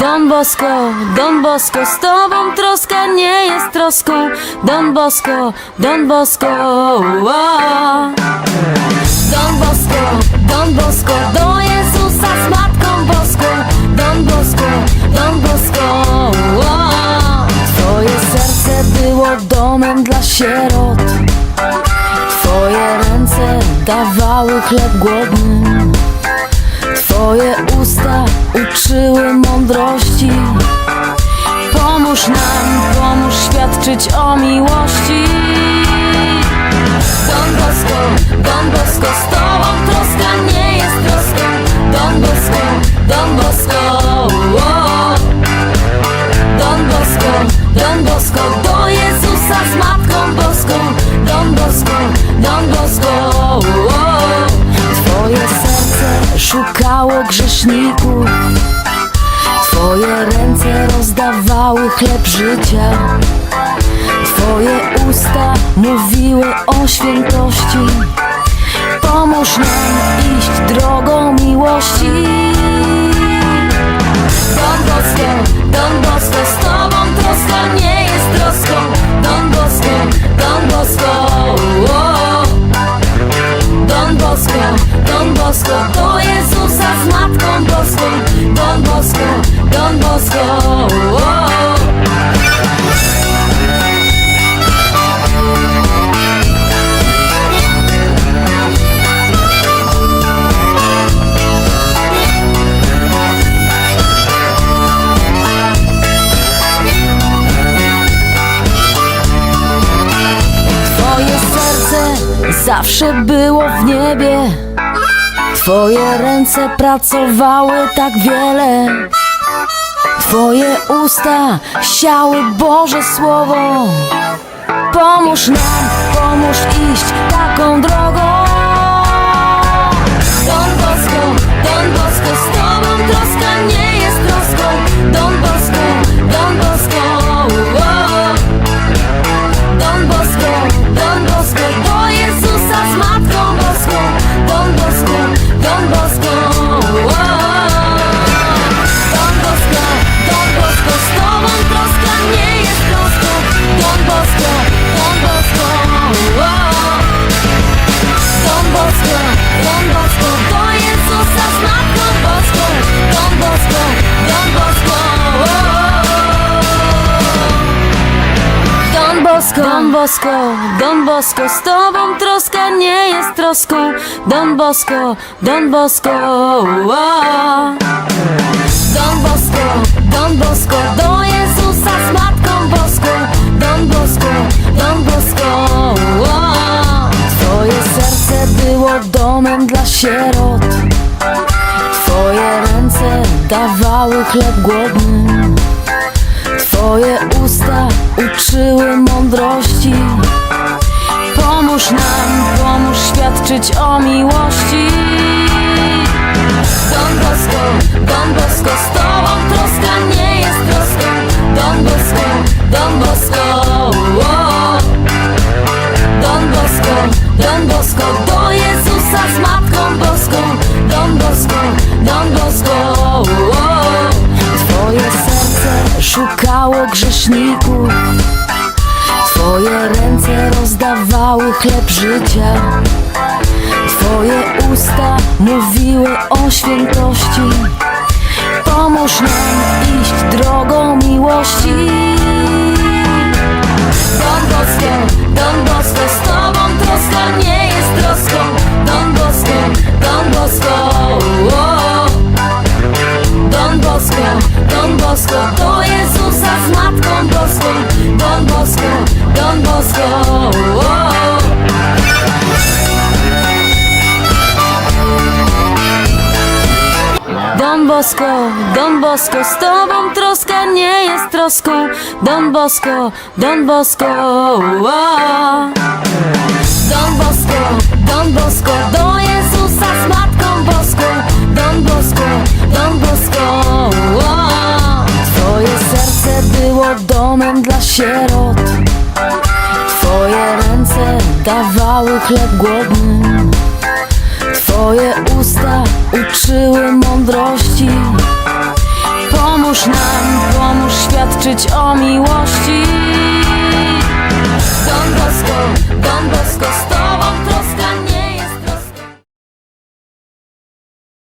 Don Bosco, Don Bosco, z tobą troska nie jest troską. Don Bosco, Don Bosco. Don Bosco, Don Bosco, do Jezusa z Matką Boską. Don Bosco, Don Bosco. Twoje serce było domem dla sierot. Twoje ręce dawały chleb głodnym. Twoje usta uczyły mądrości. Pomóż nam, pomóż świadczyć o miłości. Don Bosco, Don Bosco, chleb życia. Twoje usta mówiły o świętości. Pomóż nam iść drogą miłości. Don Bosco, Don Bosco, z Tobą troska nie jest troską. Don Bosco, Don Bosco. Don Bosco, Don Bosco, do Jezusa z Matką Boską. Don Bosco, Don Bosco. Zawsze było w niebie. Twoje ręce pracowały tak wiele. Twoje usta siały Boże Słowo. Pomóż nam, pomóż iść Don Bosco, Don Bosco, z Tobą troska nie jest troską. Don Bosco, Don Bosco, o. Don Bosco, Don Bosco, do Jezusa z Matką Boską. Don Bosco, Don Bosco, o. Twoje serce było domem dla sierot. Twoje ręce dawały chleb głodnym. Twoje usta uczyły mądrości. Pomóż nam, pomóż świadczyć o miłości. Szukało grzeszników. Twoje ręce rozdawały chleb życia. Twoje usta mówiły o świętości. Pomóż nam iść drogą miłości. Don Bosco, Don Bosco, do Jezusa z Matką Boską. Don Bosco, Don Bosco, o. Don Bosco, Don Bosco, z Tobą troska nie jest troską. Don Bosco, Don Bosco, o. Don Bosco, Don Bosco, do Jezusa z Matką Boską. Don Bosco, sierot. Twoje ręce dawały chleb głodnym. Twoje usta uczyły mądrości. Pomóż nam, pomóż świadczyć o miłości